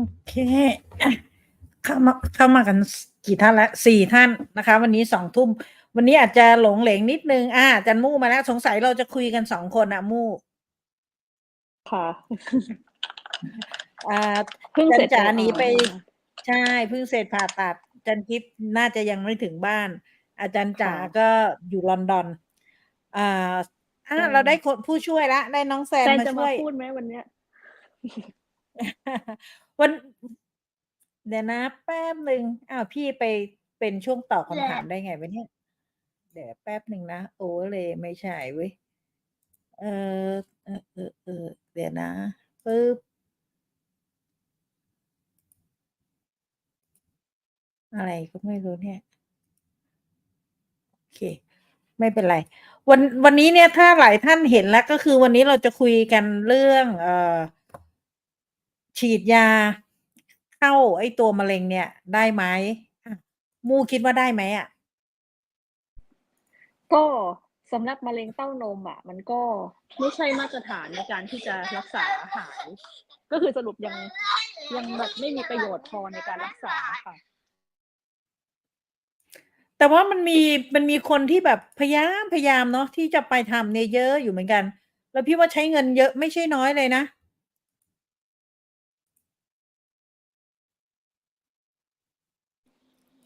โอเคอะเข้ามาเข้ามากันกี่ท่านละสี่ท่านนะคะ วันนี้สองทุ่ม วันนี้อาจจะหลงเหลงนิดนึง อ่าอาจันมู่มาแล้วสงสัยเราจะคุยกันสองคนอะมู่ค่ะอ่าเพิ่งจัเสร็นจจ๋าจากหนีไปอ่าใช่เพิ่งเสร็จผ่าตัดจันทิพย์น่าจะยังไม่ถึงบ้าน อาจารย์จ๋าค่ะก็อยู่ลอนดอนอ่าอ่าอืมเราได้คนผู้ช่วยละ ได้น้องแซนแซนมาจะช่มาวยพูดไหมวันเนี้ย วัน เดี๋ยวนะแป๊บหนึ่งอ้าวพี่ไปเป็นช่วงตอบคำถามได้ไงวะเนี่ย เดี๋ยวแป๊บหนึ่งนะโอเลยไม่ใช่เว้ยเออเออเออเออเดี๋ยวนะปึ๊บอะไรก็ไม่รู้เนี่ย โอเค ไม่เป็นไร วันวันนี้เนี่ยถ้าหลายท่านเห็นแล้วก็คือวันนี้เราจะคุยกันเรื่อง เอ่อ ฉีดยาเข้าไอ้ตัวมะเร็งเนี่ยได้ไหมอะมู่คิดว่าได้ไหมอะก็สำหรับมะเร็งเต้านมอะ มันก็ไม่ใช่มาตรฐานในการที่จะรักษาหาย ก็คือสรุปยังยังแบบไม่มีประโยชน์พอในการรักษาค่ะ แต่ว่ามันมีมันมีคนที่แบบพยายามพยายามเนาะที่จะไปทำเนี่ยเยอะอยู่เหมือนกัน แล้วพี่ว่าใช้เงินเยอะไม่ใช่น้อยเลยนะ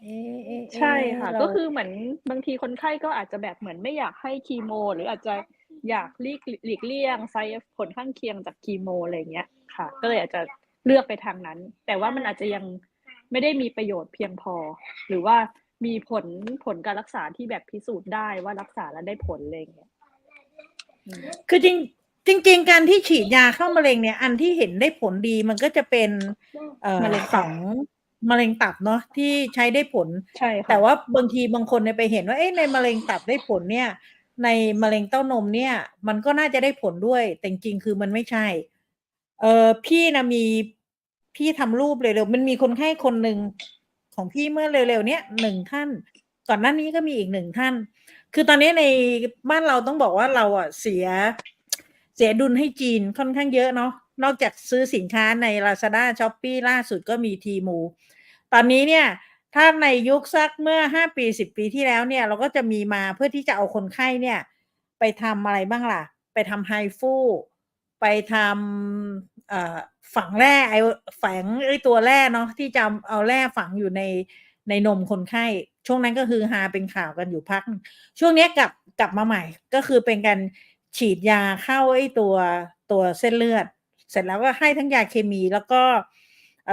เอ๊ะเอ๊ะใช่เอ๊ะค่ะ เราก็คือเหมือนบางทีคนไข้ก็อาจจะแบบเหมือนไม่อยากให้คีโม หรืออาจจะอยากหลีกหลีกเลี่ยงไซด์ผลข้างเคียงจากคีโมอะไรอย่างเงี้ยค่ะ ก็เลยอาจจะเลือกไปทางนั้น แต่ว่ามันอาจจะยังไม่ได้มีประโยชน์เพียงพอ หรือว่ามีผลผลการรักษาที่แบบพิสูจน์ได้ว่ารักษาแล้วได้ผลอะไรอย่างเงี้ยอืมคือจริงจริง ๆ การที่ฉีดยาเข้ามะเร็งเนี่ย อันที่เห็นได้ผลดีมันก็จะเป็น เอ่อมะเร็งขตัอบง มะเร็งตับเนาะที่ใช้ได้ผล ใช่ค่ะแต่ว่าบางทีบางคนเนี่ยไปเห็นว่าเอ๊ะในมะเร็งตับได้ผลเนี่ย ในมะเร็งเต้านมเนี่ย มันก็น่าจะได้ผลด้วย แต่จริงๆคือมันไม่ใช่ เออพี่นะมีพี่ทำรูปเร็วๆมันมีคนไข้คนหนึ่งของพี่เมื่อเร็วๆเนี้ยหนึ่งท่าน ก่อนหน้านี้ก็มีอีกหนึ่งท่าน คือตอนนี้ในบ้านเราต้องบอกว่าเราอะเสีย เสียดุลให้จีนค่อนข้างเยอะเนาะนอกจากซื้อสินค้าใน Lazada s h o p e e ล่าสุดก็มีทีมู ตอนนี้เนี่ยถ้าในยุคสักเมื่อห้าปีสิบปีที่แล้วเนี่ย เราก็จะมีมาเพื่อที่จะเอาคนไข้เนี่ย ไปทำอะไรบ้างล่ะ ไปทำไฮฟูไปทำฝังแร่ไอฝังไอตัวแร่เนาะที่จะเอาแร่ฝังอยู่ในในนมคนไข้ ช่วงนั้นก็คือฮาเป็นข่าวกันอยู่พัก ช่วงนี้กลับกลับมาใหม่ก็คือเป็นการฉีดยาเข้าไอตัวตัวเส้นเลือด เสร็จแล้วก็ให้ทั้งยาเคมีแล้วก็เ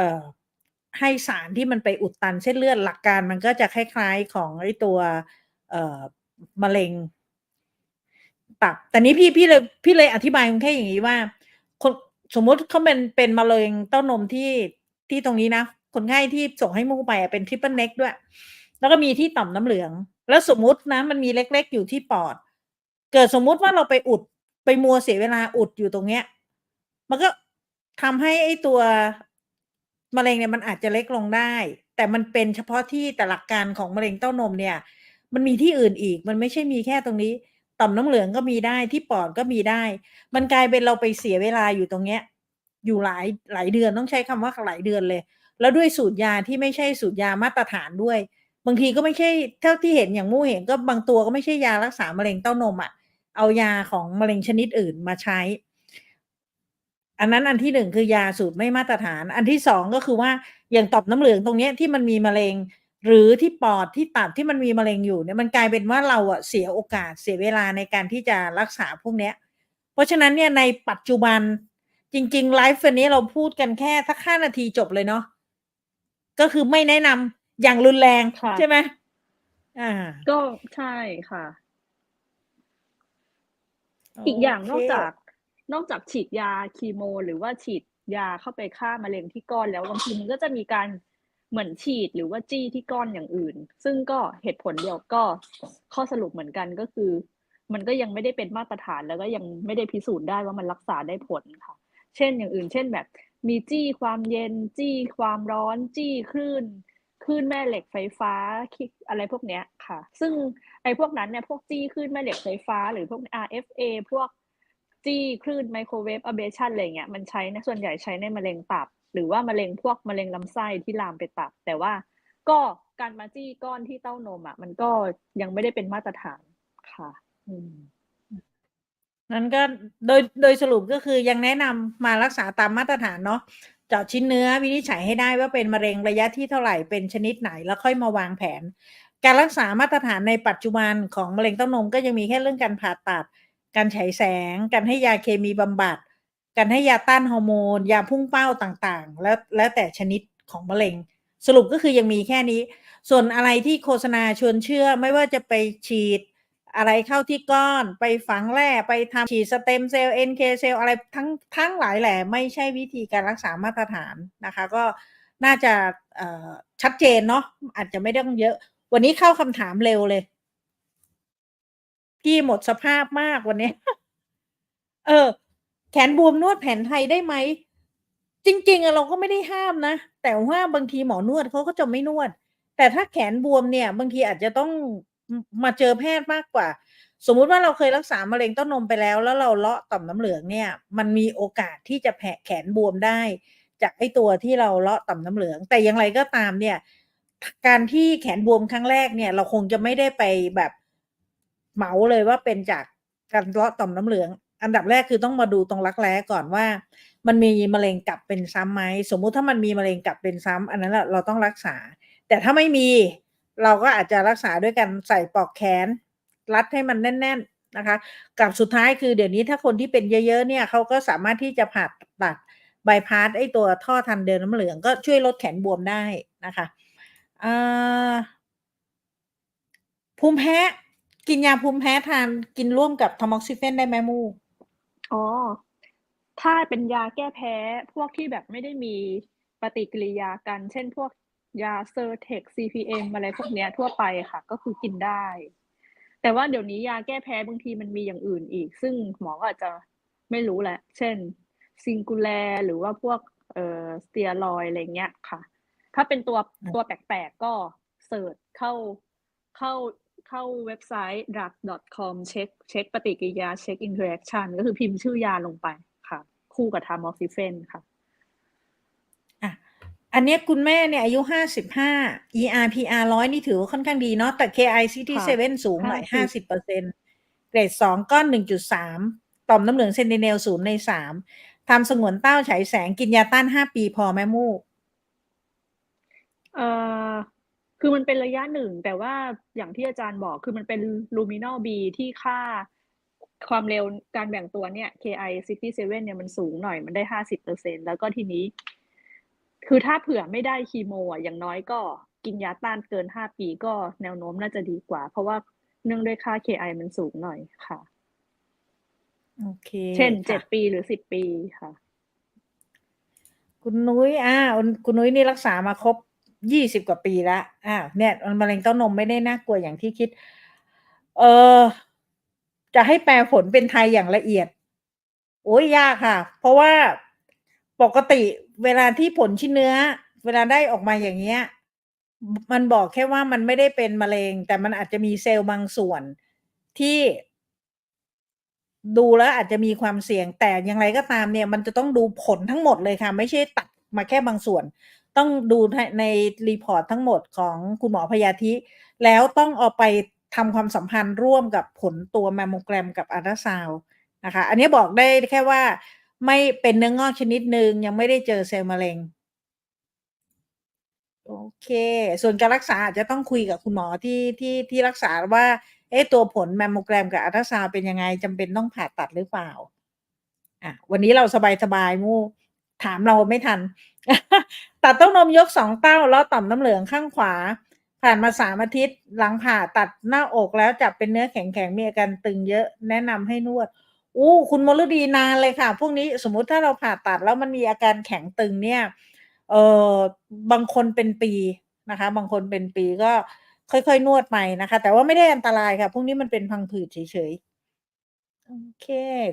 ให้สารที่มันไปอุดตันเส้นเลือดหลักการมันก็จะคล้ายๆของไอ้ตัวเอ่อมะเร็ง ตับ แต่นี้พี่พี่เลยพี่เลยอธิบายแค่อย่างนี้ว่า คนสมมุติเขาเป็นเป็นมะเร็งเต้านมที่ที่ตรงนี้นะคนไข้ที่ส่งให้มูไปเป็นทริปเปิลเน็กด้วย แล้วก็มีที่ต่อมน้ำเหลือง แล้วสมมุตินะมันมีเล็ก ๆ อยู่ที่ปอด เกิดสมมุติว่าเราไปอุดไปมัวเสียเวลาอุดอยู่ตรงเนี้ย มันก็ทำให้ไอ้ตัว มะเร็งเนี่ยมันอาจจะเล็กลงได้ แต่มันเป็นเฉพาะที่แต่หลักการของมะเร็งเต้านมเนี่ย มันมีที่อื่นอีก มันไม่ใช่มีแค่ตรงนี้ ต่อมน้ำเหลืองก็มีได้ที่ปอดก็มีได้ มันกลายเป็นเราไปเสียเวลาอยู่ตรงเนี้ย อยู่หลายหลายเดือนต้องใช้คำว่าหลายเดือนเลย แล้วด้วยสูตรยาที่ไม่ใช่สูตรยามาตรฐานด้วย บางทีก็ไม่ใช่เท่าที่เห็นอย่างมู่เห็นก็บางตัวก็ไม่ใช่ยารักษามะเร็งเต้านมอะ่ะเอายาของมะเร็งชนิดอื่นมาใช้ อันนั้นอันที่หนึ่งคือยาสูตรไม่มาตรฐาน อันที่สองก็คือว่าอย่างต่อมน้ำเหลืองตรงเนี้ยที่มันมีมะเร็ง หรือที่ปอดที่ตับที่มันมีมะเร็งอยู่เนี่ยมันกลายเป็นว่าเราอะเสียโอกาสเสียเวลาในการที่จะรักษาพวกเนี้ย เพราะฉะนั้นเนี่ยในปัจจุบันจริงๆไลฟ์วันนี้เราพูดกันแค่สักห้านาทีจบเลยเนาะก็คือไม่แนะนำอย่างรุนแรงค่ะใช่ไหมอ่า ก็ใช่ค่ะ อีกอย่างนโเคอกจาก นอกจากฉีดยาคีโม หรือว่าฉีดยาเข้าไปฆ่ามะเร็งที่ก้อนแล้วบางทีมันก็จะมีการเหมือนฉีดหรือว่าจี้ที่ก้อนอย่างอื่น ซึ่งก็เหตุผลเดียวก็ข้อสรุปเหมือนกันก็คือ มันก็ยังไม่ได้เป็นมาตรฐานแล้วก็ยังไม่ได้พิสูจน์ได้ว่ามันรักษาได้ผลค่ะ เช่นอย่างอื่น เช่นแบบมีจี้ความเย็นจี้ความร้อนจี้คลื่นคลื่นแม่เหล็กไฟฟ้าอะไรพวกเนี้ยค่ะ ซึ่งไอ้พวกนั้นเนี่ยพวกจี้คลื่นแม่เหล็กไฟฟ้า หรือพวก RFA พวก จี้คลื่นไมโครเวฟอเบชันอะไรเงี้ยมันใช้นะส่วนใหญ่ใช้ในมะเร็งตับ หรือว่ามะเร็งพวกมะเร็งลำไส้ที่ลามไปตับ แต่ว่าก็การมาจี้ก้อนที่เต้านมอะมันก็ยังไม่ได้เป็นมาตรฐานค่ะนั้นก็โดยโดยสรุปก็คือยังแนะนำมารักษาตามมาตรฐานเนาะเจาะชิ้นเนื้อวินิจฉัยให้ได้ว่าเป็นมะเร็งระยะที่เท่าไหร่เป็นชนิดไหนแล้วค่อยมาวางแผน การรักษามาตรฐานในปัจจุบันของมะเร็งเต้านมก็ยังมีแค่เรื่องการผ่าตัด การฉายแสง การให้ยาเคมีบำบัด การให้ยาต้านฮอร์โมน ยาพุ่งเป้าต่างๆ แล้วแล้วแต่ชนิดของมะเร็ง สรุปก็คือยังมีแค่นี้ ส่วนอะไรที่โฆษณาชวนเชื่อไม่ว่าจะไปฉีดอะไรเข้าที่ก้อนไปฝังแร่ไปทำฉีดสเต็มเซลล์ NK เซลล์อะไรทั้งทั้งหลายแหล่ไม่ใช่วิธีการรักษามาตรฐานนะคะ ก็น่าจะชัดเจนเนาะอาจจะไม่ต้องเยอะ วันนี้เข้าคำถามเร็วเลย พี่หมดสภาพมากวันนี้ เออ แขนบวมนวดแผนไทยได้ไหม จริง ๆอะเราก็ไม่ได้ห้ามนะ แต่ว่าบางทีหมอนวดเขาก็จะไม่นวด แต่ถ้าแขนบวมเนี่ย บางทีอาจจะต้องมาเจอแพทย์มากกว่า สมมุติว่าเราเคยรักษามะเร็งเต้านมไปแล้ว แล้วเราเลาะต่อมน้ำเหลืองเนี่ย มันมีโอกาสที่จะแผลแขนบวมได้ จากไอ้ตัวที่เราเลาะต่อมน้ำเหลือง แต่อย่างไรก็ตามเนี่ย การที่แขนบวมครั้งแรกเนี่ย เราคงจะไม่ได้ไปแบบ เหมาเลยว่าเป็นจากการเลาะต่อมน้ำเหลือง อันดับแรกคือต้องมาดูตรงรักแร้ก่อนว่า มันมีมะเร็งกลับเป็นซ้ำไหมสมมุติถ้ามันมีมะเร็งกลับเป็นซ้ำอันนั้นเราเราต้องรักษา แต่ถ้าไม่มีเราก็อาจจะรักษาด้วยการใส่ปลอกแขน รัดให้มันแน่น ๆนะคะ กับสุดท้ายคือเดี๋ยวนี้ถ้าคนที่เป็นเยอะๆเนี่ยเขาก็สามารถที่จะผ่าตัดบายพาสไอ้ตัวท่อทันเดินน้ำเหลืองก็ช่วยลดแขนบวมได้นะคะภูมิแพ้ กินยาภูมิแพ้ทานกินร่วมกับทอมอกซิเฟนได้ไหมมู อ๋อ ถ้าเป็นยาแก้แพ้พวกที่แบบไม่ได้มีปฏิกิริยากัน เช่นพวกยาเซอร์เทค CPM อะไรพวกเนี้ยทั่วไปค่ะ ก็คือกินได้ แต่ว่าเดี๋ยวนี้ยาแก้แพ้บางทีมันมีอย่างอื่นอีก ซึ่งหมอก็อาจจะไม่รู้แหละ เช่น ซิงคูแลหรือว่าพวกเอ่อสเตียรอยอะไรเงี้ยค่ะ ถ้าเป็นตัวตัวแปลกๆก็เสิร์ชเข้าเข้า เข้าเว็บไซต์ drug.com เช็คเช็คปฏิกิริยาเช็ค interaction ก็คือพิมพ์ชื่อยาลงไปค่ะ คู่กับทามอคซิเฟนค่ะอะ อันเนี้ยคุณแม่เนี่ยอายุห้าสิบห้า ERPR ร้อยนี่ถือว่าค่อนข้างดีเนาะแต่ KICT7 สูงหน่อยห้าสิบเปอร์เซ็นเกรดสองก้อนหนึ่งจุดสามต่อมน้ำเหลืองเซนติเนลศูนย์ในสามทำสงวนเต้าฉายแสงกินยาต้านห้าปีพอไหมมูกเอ่อ คือมันเป็นระยะหนึ่ง แต่ว่าอย่างที่อาจารย์บอกคือมันเป็นลูมินอลบีที่ค่าความเร็วการแบ่งตัวเนี่ย KI 67เนี่ยมันสูงหน่อยมันได้ห้าสิบเปอร์เซ็นแล้วก็ทีนี้ คือถ้าเผื่อไม่ได้คีโมอะอย่างน้อยก็กินยาต้านเกินห้าปีก็แนวโน้มน่าจะดีกว่า เพราะว่าเนื่องด้วยค่า KI มันสูงหน่อยค่ะโอเค เช่นเจ็ค่ะดปีหรือสิบปีค่ะ คุณนุ้ยอ่าคุณนุ้ยนี่รักษามาครบ ยี่สิบกว่าปีแล้วอ่าวเนี่ยมะเร็งเต้านมไม่ได้น่ากลัวอย่างที่คิด เออจะให้แปลผลเป็นไทยอย่างละเอียด โอ้ยยากค่ะ เพราะว่าปกติเวลาที่ผลชิ้นเนื้อ เวลาได้ออกมาอย่างเงี้ย มันบอกแค่ว่ามันไม่ได้เป็นมะเร็ง แต่มันอาจจะมีเซลล์บางส่วนที่ดูแล้วอาจจะมีความเสี่ยงแต่อย่างไรก็ตามเนี่ย มันจะต้องดูผลทั้งหมดเลยค่ะ ไม่ใช่ตัดมาแค่บางส่วน ต้องดูในรีพอร์ตทั้งหมดของคุณหมอพยาธิ แล้วต้องเอาไปทำความสัมพันธ์ร่วมกับผลตัวแมมโมแกรมกับอัลตราซาวนะคะ อันนี้บอกได้แค่ว่าไม่เป็นเนื้องอกชนิดหนึ่งยังไม่ได้เจอเซลล์มะเร็งโอเค ส่วนการรักษาอาจจะต้องคุยกับคุณหมอที่ที่ที่รักษาว่า เอ๊ะตัวผลแมมโมแกรมกับอัลตราซาวเป็นยังไงจำเป็นต้องผ่าตัดหรือเปล่า อะ วันนี้เราสบายสบายมู ถามเราไม่ทัน ตัดเต้านมยกสองเต้าแล้วต่อมน้ำเหลืองข้างขวา ผ่านมาสามอาทิตย์ หลังผ่าตัดหน้าอกแล้วจับเป็นเนื้อแข็งๆมีอาการตึงเยอะแนะนำให้นวดอู้คุณมลดีนานเลยค่ะ พวกนี้สมมุติถ้าเราผ่าตัดแล้วมันมีอาการแข็งตึงเนี่ยเออบางคนเป็นปีนะคะ บางคนเป็นปีก็ค่อยๆ นวดไปนะคะ แต่ว่าไม่ได้อันตรายค่ะ พวกนี้มันเป็นพังผืดเฉยๆ โอเค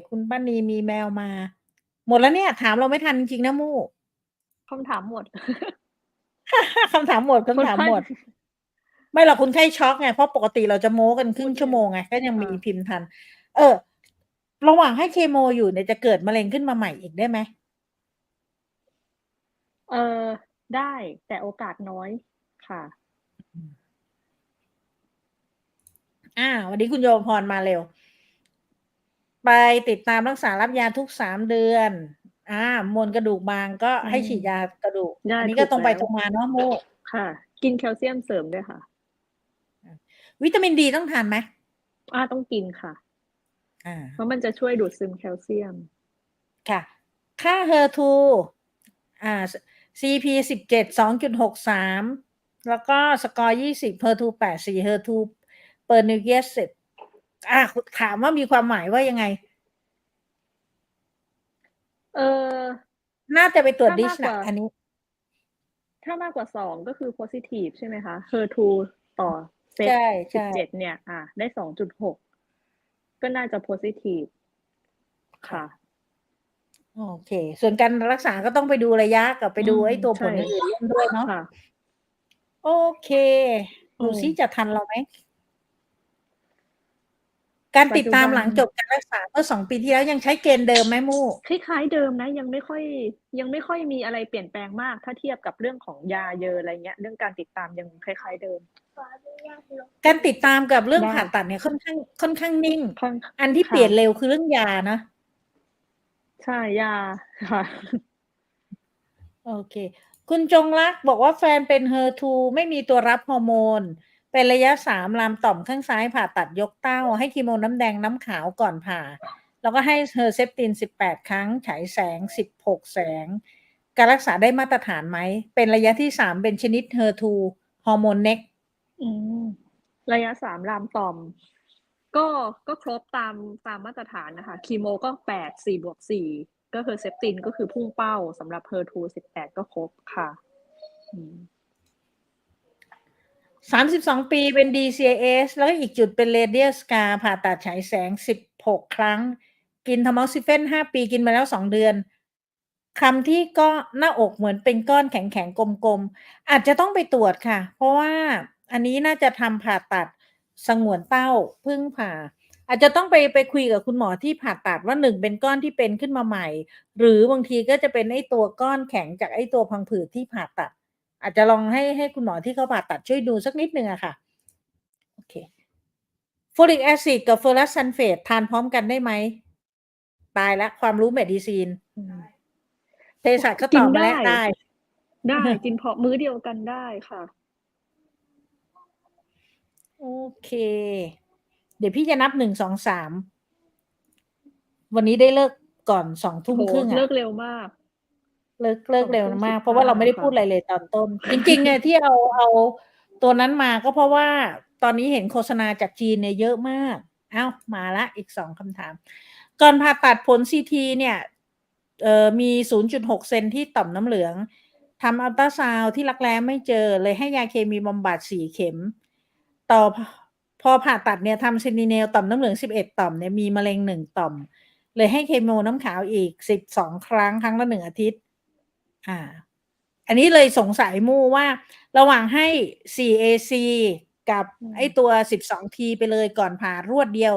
คุณป้านีมีแมวมา หมดแล้วเนี่ย ถามเราไม่ทันจริงๆนะมู่คำถามหมด คำถามหมดคำถามหมด ไม่หรอกคุณไข้ช็อกไง เพราะปกติเราจะโม้กันครึ่งโอเคชั่วโมงไงก็ยังมีอ่าพิมพ์ทัน เออ ระหว่างให้เคโมอยู่เนี่ยจะเกิดมะเร็งขึ้นมาใหม่อีกได้ไหมเออได้แต่โอกาสน้อยค่ะอืมอาวันนี้คุณโยมพรมาเร็ว ไปติดตามรักษารับยาทุก3เดือนอามวลกระดูกบางก็อืให้ฉีดมยากระดูกได้อันนี้ถูก็กตรงไปแล้วตรงมาเนาะโมค่ะ กินแคลเซียมเสริมด้วยค่ะอาวิตามินดีต้องทานไหม?อาต้องกินค่ะอาเพราะมันจะช่วยดูดซึมแคลเซียม ค่ะ ค่า HER2 อ่าส CP17 2.63แล้วก็สกอร์20 HER2 84 HER2 per nucleus 10อาคุถามว่ามีความหมายว่ายังไง?เออ น่าจะไปตรวจถ้ามาก DISH กน่ะว่าอันนี้ ถ้ามากกว่า2ก็คือ positive ใช่ไหมคะ HER2 ต่อเซใชต่ๆ17เนี่ยอาได้2.6ก็น่าจะ positive ค่ะค่ะ โอเค ส่วนการรักษาก็ต้องไปดูระยะกับไปอืดูมไอ้ตัวใชผ่ลอื่นๆร่วมด้วยเนาะค่ะโอเคอืดูซิมจะทันเราไหม? การปัติจดจุตาบมันหลังจบการรักษาเมื่อ2ปีที่แล้วยังใช้เกณฑ์เดิมไหมมู่?คล้ายๆเดิมนะ ยังไม่ค่อยยังไม่ค่อยมีอะไรเปลี่ยนแปลงมาก ถ้าเทียบกับเรื่องของยาเยออะไรเงี้ย เรื่องการติดตามยังคล้าย ๆเดิม การติดตามกับเรื่องได้ผ่าตัดเนี่ยค่อนข้างค่อนข้างนิ่งค่อนอันที่คเป่ะลี่ยนเร็วคือเรื่องยานะใช่ยาค่ะโอเค คุณจงรักบอกว่าแฟนเป็น HER2 ไม่มีตัวรับฮอร์โมน เป็นระยะ3ลามต่อมข้างซ้ายผ่าตัดยกเต้า ให้คีโมน้ำแดงน้ำขาวก่อนผ่า แล้วก็ให้ Herceptin 18 ครั้ง ฉายแสง 16 แสง การรักษาได้มาตรฐานไหม?เป็นระยะที่3เป็นชนิด HER2 ฮอร์โมน NEC อืมระยะ3ลามต่อม ก็ก็ครบตามตามมาตรฐานนะคะคีโมก็ 8 4+4 ก็ Herceptin ก็คือพุ่งเป้าสำหรับ HER2 18 ก็ครบค่ะ อืม 32ปีเป็น DCIS แล้วอีกจุดเป็น Radial Scar ผ่าตัดฉายแสง16ครั้ง กิน Tamoxifen 5ปีกินมาแล้ว2เดือนคำที่ก็หน้าอกเหมือนเป็นก้อนแข็งๆ กลมๆ อาจจะต้องไปตรวจค่ะ เพราะว่าอันนี้น่าจะทำผ่าตัดสงวนเต้าพิ่งผ่า อาจจะต้องไปไปคุยกับคุณหมอที่ผ่าตัดว่า1เป็นก้อนที่เป็นขึ้นมาใหม่ หรือบางทีก็จะเป็นไอ้ตัวก้อนแข็งจากไอ้ตัวพังผืดที่ผ่าตัด อาจจะลองให้ให้คุณหมอที่เขาผ่าตัดช่วยดูสักนิดหนึ่งอะค่ะ โอเค Folic Acid กับ Ferrous Sulfate ทานพร้อมกันได้ไหม?ตายแล้วความรู้ Medicine อืมเภสัชก็กิตนอบมาได้แล้วได้ ได้กินพร้อมมื้อเดียวกันได้ค่ะ โอเค เดี๋ยวพี่จะนับ1 2 3วันนี้ได้เลิกก่อน2ทุ่มโอ้โฮครึ่งเลิอะกเร็วมาก เลิกเลิก2เร็วทุ่มมาก เพราะว่าเราไม่ได้15พูดค่ะอะไรเลยตอนต้น จริงๆเนี่ยที่เอาเอาตัวนั้นมาก็เพราะว่าตอนนี้เห็นโฆษณาจากจีนเนี่ยเยอะมากอ้าวมาแล้วอีก2คำถาม ก่อนผ่าตัดผลซีทีเนี่ยเอ่อมี 0.6 เซนที่ต่อมน้ำเหลืองทำอัลตราซาวด์ที่รักแร้ไม่เจอเลยให้ยาเคมีบำบัด4เข็ม ต่อพพอผ่าตัดเนี่ยทำ Sentinel ต่อมน้ำเหลือง 11 ต่อมเนี่ยมีมะเร็ง1ต่อม เลยให้เคโมน้ำขาวอีก 12 ครั้งครั้งละ1อาทิตย์ อาอันนี้เลยสงสัยมู่ว่า ระหว่างให้ 4AC กับอืไอ้มตัว 12T ไปเลยก่อนผ่ารวดเดียว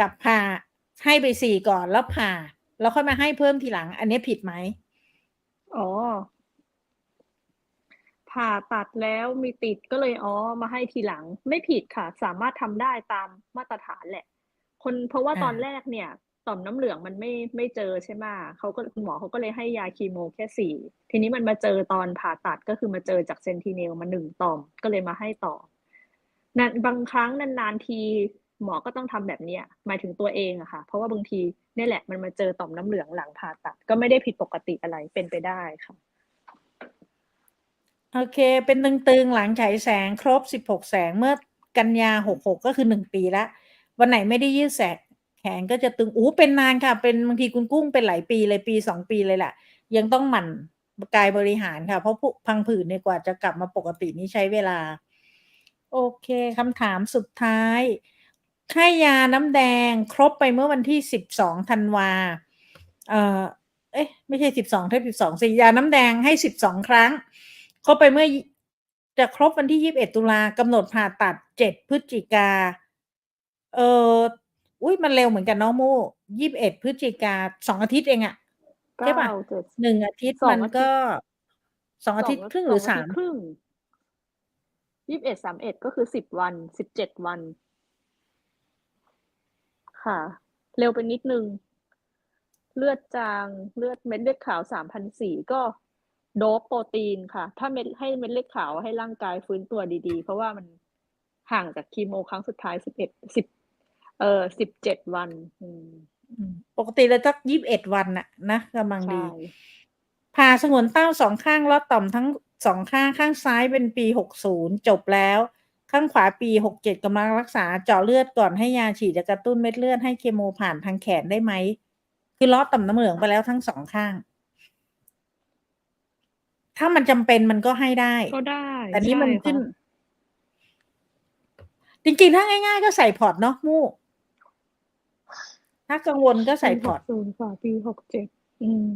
กับผ่าให้ไป4ก่อนแล้วผ่า แล้วค่อยมาให้เพิ่มทีหลัง อันเนี้ยผิดไหม?อ๋อผ่าตัดแล้วมีติดก็เลยอ๋อมาให้ทีหลัง ไม่ผิดค่ะ สามารถทำได้ตามมาตรฐานแหละ คนเพราะว่าอาตอนแรกเนี่ย ต่อมน้ำเหลืองมันไม่ไม่เจอใช่ไหมเขาก็คุณหมอเขาก็เลยให้ยาคีโมแค่4ทีนี้มันมาเจอตอนผ่าตัดก็คือมาเจอจาก Sentinel มา1ต่อมก็เลยมาให้ต่อนานบางครั้งนานๆทีหมอก็ต้องทำแบบเนี้ยหมายถึงตัวเองอะค่ะ เพราะว่าบางทีนี่แหละมันมาเจอต่อมน้ำเหลืองหลังผ่าตัด ก็ไม่ได้ผิดปกติอะไรเป็นไปได้ค่ะ โอเค เป็นตึงๆหลังฉายแสงครบ16แสงเมื่อกันยา66ก็คือ1ปีล้ววันไหนไม่ได้ยืดแสก แขนก็จะตึงโอ้เป็นนานค่ะ เป็นบางทีคุณกุ้งเป็นหลายปีเลยปี2ปีเลยแหละยังต้องหมั่นกายบริหารค่ะ เพราะพุพังผืดเนี่ยกว่าจะกลับมาปกตินี่ใช้เวลา โอเคคำถามสุดท้ายให้ยาน้ำแดงครบไปเมื่อวันที่12ธันวาเอ่อเอ๊ะไม่ใช่12เทป12สิยาน้ำแดงให้12ครั้ง ครบไปเมื่อจะครบวันที่21ตุลากำหนดผ่าตัด7พฤศจิกาเอ่อ อุ๊ยมันเร็วเหมือนกันเนาะมู่21พฤศจิกา2อาทิตย์เองอะใช่เปล่า9 7 1อาทิตย์2มันอาทิก็ตย์สองอาทิตย์ครึ่งหรือสสาองมทิตย์ครึ่งยี่สิบเอ็ดสามเอ็ดก็คือสิบวันสิบเจ็ดวัน ค่ะ เร็วไปนิดนึง เลือดจางเลือดเม็ดเลือดขาวสามพันสี่ก็โดปโปรตีนค่ะ ถ้าเม็ดให้เม็ดเลือดขาวให้ร่างกายฟื้นตัวดีๆ เพราะว่ามันห่างจากคีโมครั้งสุดท้ายสิบเอ็ดสิบ เอ่อสิบเจ็ดวันอืมอืมปกติเราจะยี่สิบเอ็ดวันน่ะนะกำลังดีใช่ผ่าสงวนเต้าสองข้างลอดต่อมทั้งสองข้างข้างซ้ายเป็นปีหกศูนย์จบแล้ว ข้างขวาปีหกเจ็ดกำลังรักษาเจาะเลือดก่อนให้ยาฉีดจะกระตุ้นเม็ดเลือดให้เคโมผ่านทางแขนได้ไหม คือลอดต่อมน้ำเหลืองไปแล้วทั้งสองข้าง ถ้ามันจำเป็นมันก็ให้ได้ ก็ได้ แต่นี้มันใช่ขึ้นค่ะจริงๆ ถ้าง่าย ๆ ก็ใส่พอร์ตเนาะมู่ ถ้ากังวลก็ใส่พอร์ตศูนย์ค่ะปีหกเจ็ดอืม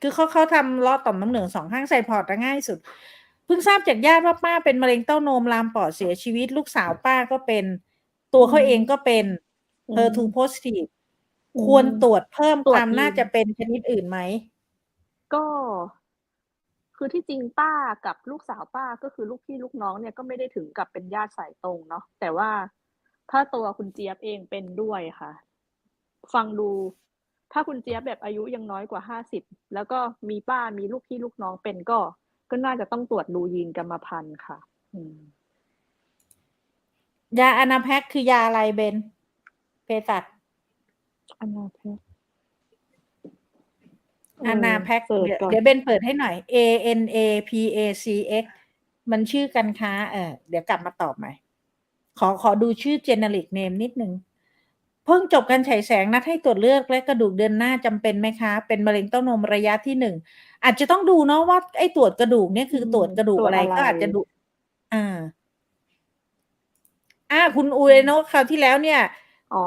คือเขาเขาทำลอดต่อมน้ำเหลืองสองข้างใส่พอร์ตอะง่ายสุด เพิ่งทราบจากญาติว่าป้าเป็นมะเร็งเต้านมลามปอดเสียชีวิต ลูกสาวป้าก็เป็น ตัวเขาอืมเองก็เป็นอืม HER2 positive อืมควรตรวจเพิ่มตรวคจวามน่ายีนจะเป็นชนิดอื่นไหม ก็คือที่จริงป้ากับลูกสาวป้าก็คือลูกพี่ลูกน้องเนี่ยก็ไม่ได้ถึงกับเป็นญาติสายตรงเนาะแต่ว่า ถ้าตัวคุณเจี๊ยบเองเป็นด้วยค่ะ ฟังดู ถ้าคุณเจี๊ยบแบบอายุยังน้อยกว่าห้าสิบแล้วก็มีป้ามีลูกพี่ลูกน้องเป็นก็ ก็น่าจะต้องตรวจดูยีนกรรมพันธุ์ค่ะ อืมยาอนาแพคคือยาอะไรเบนเภสัชอนาแพคอนาแพคเสิร์ชเดี๋ยวก่อนเดี๋ยวเบนเปิดให้หน่อย A N A P A C X มันชื่อกันค้า เออเดี๋ยวกลับมาตอบใหม่ ขอขอดูชื่อ generic name นิดนึง เพิ่งจบการฉายแสงนัดให้ตรวจเลือดและกระดูกเดือนหน้าจำเป็นไหมคะ เป็นมะเร็งเต้านมระยะที่หนึ่ง อาจจะต้องดูเนาะว่าไอ้ตรวจกระดูกเนี่ยคือตรวจกระดูกตรวจอะไรอะไรก็อาจจะดู อ่า อ่า คุณอุเรโนะคราวที่แล้วเนี่ย อ๋อ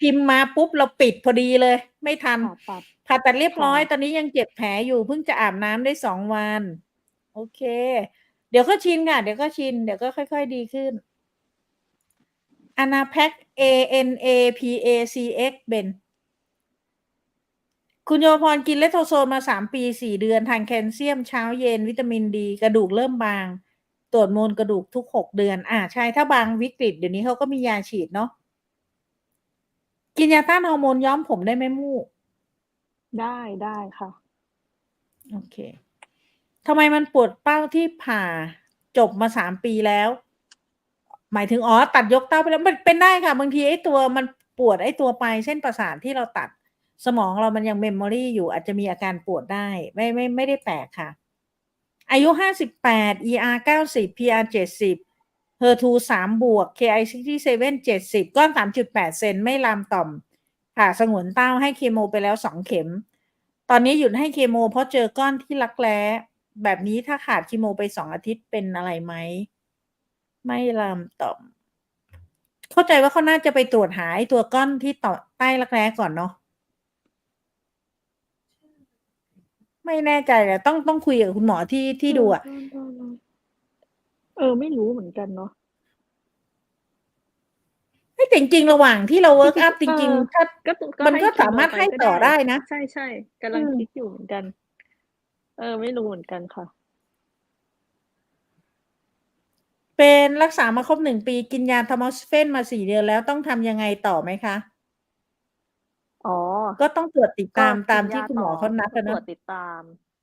พิมพ์มาปุ๊บเราปิดพอดีเลย ไม่ทันผ่าตัดผ่าตัดเรียบร้อยค่ะตอนนี้ยังเจ็บแผลอยู่เพิ่งจะอาบน้ำได้สองวัน โอเค เดี๋ยวก็ชินค่ะ เดี๋ยวก็ชิน เดี๋ยวก็ค่อย ๆ ดีขึ้น อนาแพค A N A P A C X เบนคุณโยพรกินเลโทโซนมาสามปีสี่เดือนทานแคลเซียมเช้าเย็นวิตามินดี กระดูกเริ่มบาง ตรวจมวลกระดูกทุกหกเดือน อ่าใช่ถ้าบางวิกฤต เดี๋ยวนี้เขาก็มียาฉีดเนาะกินยาต้านฮอร์โมนย้อมผมได้ไหมมู่ ได้ได้ค่ะ โอเคทำไมมันปวดเป้าที่ผ่าจบมาสามปีแล้ว หมายถึงอ๋อตัดยกเต้าไปแล้วมันเป็นได้ค่ะบางทีไอ้ตัวมันปวดไอ้ตัวไปเส้นประสาทที่เราตัดสมองเรามันยังเมมโมรีอยู่อาจจะมีอาการปวดได้ ไม่ไม่ไม่ได้แปลกค่ะ อายุห้าสิบแปด ER เก้าสิบ PR เจ็ดสิบ HER2 สามบวก KI 67เจ็ดสิบก้อนสามจุดแปดเซนไม่ลามต่อมผ่าสงวนเต้าให้เคโมไปแล้วสองเข็ม ตอนนี้หยุดให้เคโมเพราะเจอก้อนที่รักแร้แบบนี้ถ้าขาดเคโมไปสองอาทิตย์เป็นอะไรไหม ไม่ลามต่อม เข้าใจว่าเขาน่าจะไปตรวจหาไอ้ตัวก้อนที่ต่อใต้รักแร้ก่อนเนาะไม่แน่ใจอะต้องต้องคุยกับคุณหมอที่ที่ดูอะเออ ไม่รู้เหมือนกันเนาะเฮ้ยแต่จริงๆระหว่างที่เราเวิร์กอัพจเออริงๆถ้าก็มันก็ให้สามารถคีโให้ต่อได้นะ ใช่ใช่กำลังอืมคิดอยู่เหมือนกัน เออ ไม่รู้เหมือนกันค่ะ เป็นรักษามาครบหนึ่งปีกินยาทามอสเฟนมาสี่เดือนแล้วต้องทำยังไงต่อไหมคะ อ๋อ ก็ต้องตรวจติดตามก็ตามกินที่ยคุณหมอต่เขานัดแล้วก็อะตรวเนาะ จติดตาม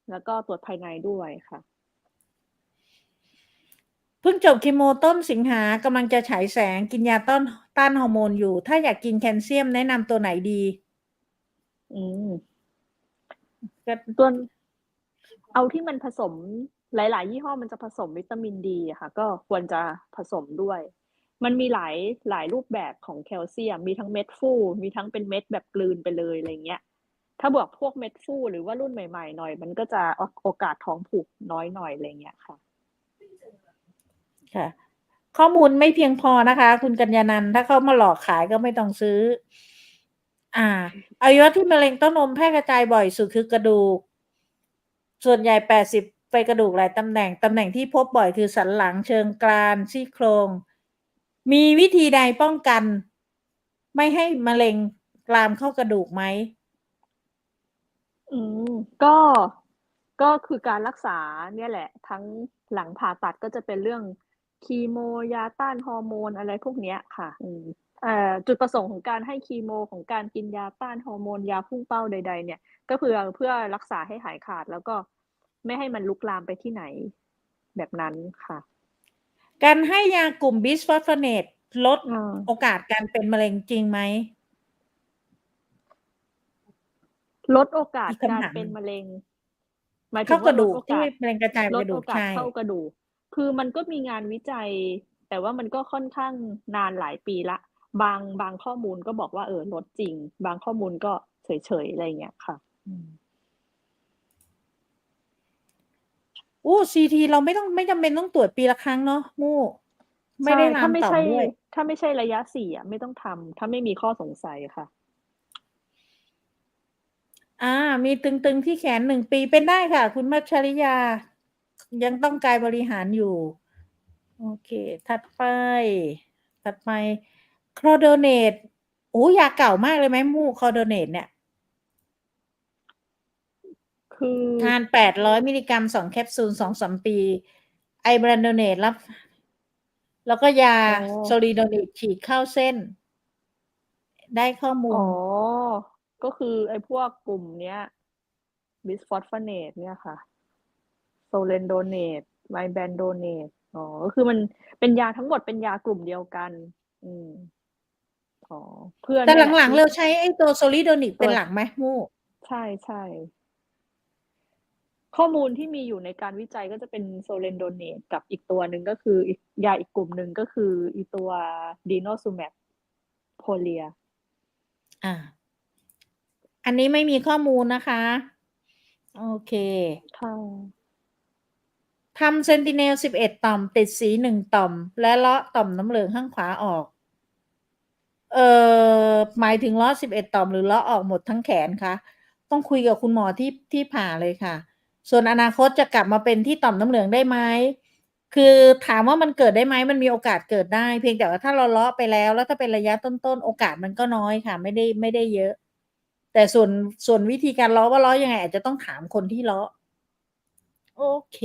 แล้วก็ตรวจภายในด้วยค่ะ เพิ่งจบคีโมต้นสิงหากำลังจะฉายแสงกินยาต้านต้านฮอร์โมนอยู่ ถ้าอยากกินแคลเซียมแนะนำตัวไหนดี อืมก็ตัวเอาที่มันผสม หลาย ๆ ยี่ห้อมันจะผสมวิตามินดีค่ะ ก็ควรจะผสมด้วย มันมีหลายหลายรูปแบบของแคลเซียม มีทั้งเม็ดฟูมีทั้งเป็นเม็ดแบบกลืนไปเลยอะไรเงี้ย ถ้าบอกพวกเม็ดฟูหรือว่ารุ่นใหม่ ๆ หน่อย มันก็จะโอกาสท้องผูกน้อยหน่อยอะไรเงี้ยค่ะ ค่ะ ข้อมูลไม่เพียงพอนะคะ คุณกัญญานันถ้าเขามาหลอกขายก็ไม่ต้องซื้อ อ่าอวัยวะที่มะเร็งเต้านมแพร่กระจายบ่อยสุดคือกระดูก ส่วนใหญ่แปดสิบ ไปกระดูกหลายตำแหน่ง ตำแหน่งที่พบบ่อยคือสันหลังเชิงกรานซี่โครง มีวิธีใดป้องกัน ไม่ให้มะเร็งกรามเข้ากระดูกไหม อืมก็ก็คือการรักษาเนี่ยแหละ ทั้งหลังผ่าตัดก็จะเป็นเรื่องคีโมยาต้านฮอร์โมนอะไรพวกเนี้ยค่ะอืมเอ่อจุดประสงค์ของการให้คีโม ของการกินยาต้านฮอร์โมนยาพุ่งเป้าใด ๆ เนี่ย ก็เพื่อเพื่อรักษาให้หายขาดแล้วก็ ไม่ให้มันลุกลามไปที่ไหนแบบนั้นค่ะ การให้ยากลุ่มบิสฟอสฟอเนตลดอ่าโอกาสการเป็นมะเร็งจริงไหม ลดโอกาสอีกคำการถามเป็นมะเร็งหมายถึเข้างกว่าระลดูดกโอที่กาสมะเร็งกระจายลกดระดูโอกกาสใช่เข้ากระดูกคือมันก็มีงานวิจัย แต่ว่ามันก็ค่อนข้างนานหลายปีละ บางบางข้อมูลก็บอกว่าเออลดจริง บางข้อมูลก็เฉยๆอะไรเงี้ยค่ะ อืมอู้ซีทีเราไม่ต้องไม่จำเป็นต้องตรวจปีละครั้งเนาะมู่ไม่ได้ใช่ลาถ้ามไม่ต่อมใช่ด้วยถ้าไม่ใช่ระยะสี่อะ ไม่ต้องทำถ้าไม่มีข้อสงสัยค่ะ อ่า มีตึงๆที่แขนหนึ่งปีเป็นได้ค่ะ คุณมัชริยา ยังต้องกายบริหารอยู่ โอเค ถัดไป ถัดไปคลอโดเนตโอ้ยาเก่ามากเลยไหมมู่คลอโดเนตเนี่ย คือทานแปดร้อยมิลลิกรัมสองแคปซูลสองสามปี ไอบรันโดเนตรับ แล้วก็ยาอ๋อโซลิโดเนตฉีดเข้าเส้น ได้ข้อมูล อ๋อ ก็คือไอ้พวกกลุ่มเนี้ยบิสฟอสฟาเนตเนี่ยค่ะโซเลนโดเนตไมแบนโดเนตอ๋อ ก็คือมันเป็นยาทั้งหมดเป็นยากลุ่มเดียวกัน อืมอ๋อเพื่อนแต่เนี่ยหลังๆที่เราใช้ไอ้ตัวโซลิโดนิกตัวเป็นหลักไหมมู่ใช่ใช่ ข้อมูลที่มีอยู่ในการวิจัยก็จะเป็นโซเลนโดเนตกับอีกตัวหนึ่งก็คืออีกยาอีกกลุ่มหนึ่งก็คืออีตัวดีโนซูแมปโพเลีย อ่า อันนี้ไม่มีข้อมูลนะคะ โอเคค่ะทำเซนติเนลสิบเอ็ดต่อม ติดสีหนึ่งต่อม และเลาะต่อมน้ำเหลืองข้างขวาออก เอ่อ หมายถึงเลาะสิบเอ็ดต่อมหรือเลาะออกหมดทั้งแขนคะ ต้องคุยกับคุณหมอที่ที่ผ่าเลยค่ะ ส่วนอนาคตจะกลับมาเป็นที่ต่อมน้ำเหลืองได้ไหมคือถามว่ามันเกิดได้ไหมมันมีโอกาสเกิดได้ เพียงแต่ว่าถ้าเราเลาะไปแล้ว แล้วถ้าเป็นระยะต้นๆ โอกาสมันก็น้อยค่ะ ไม่ได้ไม่ได้เยอะ แต่ส่วนส่วนวิธีการเลาะว่าเลาะยังไง อาจจะต้องถามคนที่เลาะโอเค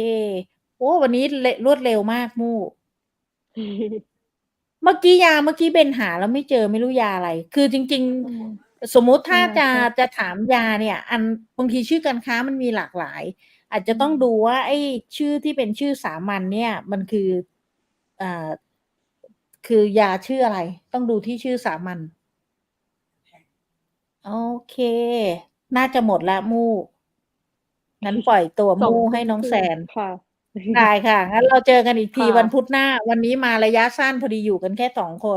โอ้วันนี้เละรวดเร็วมากมู่ เมื่อกี้ยาเมื่อกี้เบนหาแล้วไม่เจอไม่รู้ยาอะไร คือจริงอืมๆสมมุติถ้าน่าจะจะจะถามยาเนี่ย อันบางทีชื่อการค้ามันมีหลากหลาย อาจจะต้องดูว่า ไอ้ชื่อที่เป็นชื่อสามัญเนี่ย มันคืออ่าคือยาชื่ออะไร ต้องดูที่ชื่อสามัญโอเค น่าจะหมดละมู่งั้นปล่อยตัวส่งมู่ทุให้กน้องคืแซนนค่ะได้ค่ะงั้นเราเจอกันอีกทีค่ะวันพุธหน้า วันนี้มาระยะสั้นพอดีอยู่กันแค่สองคน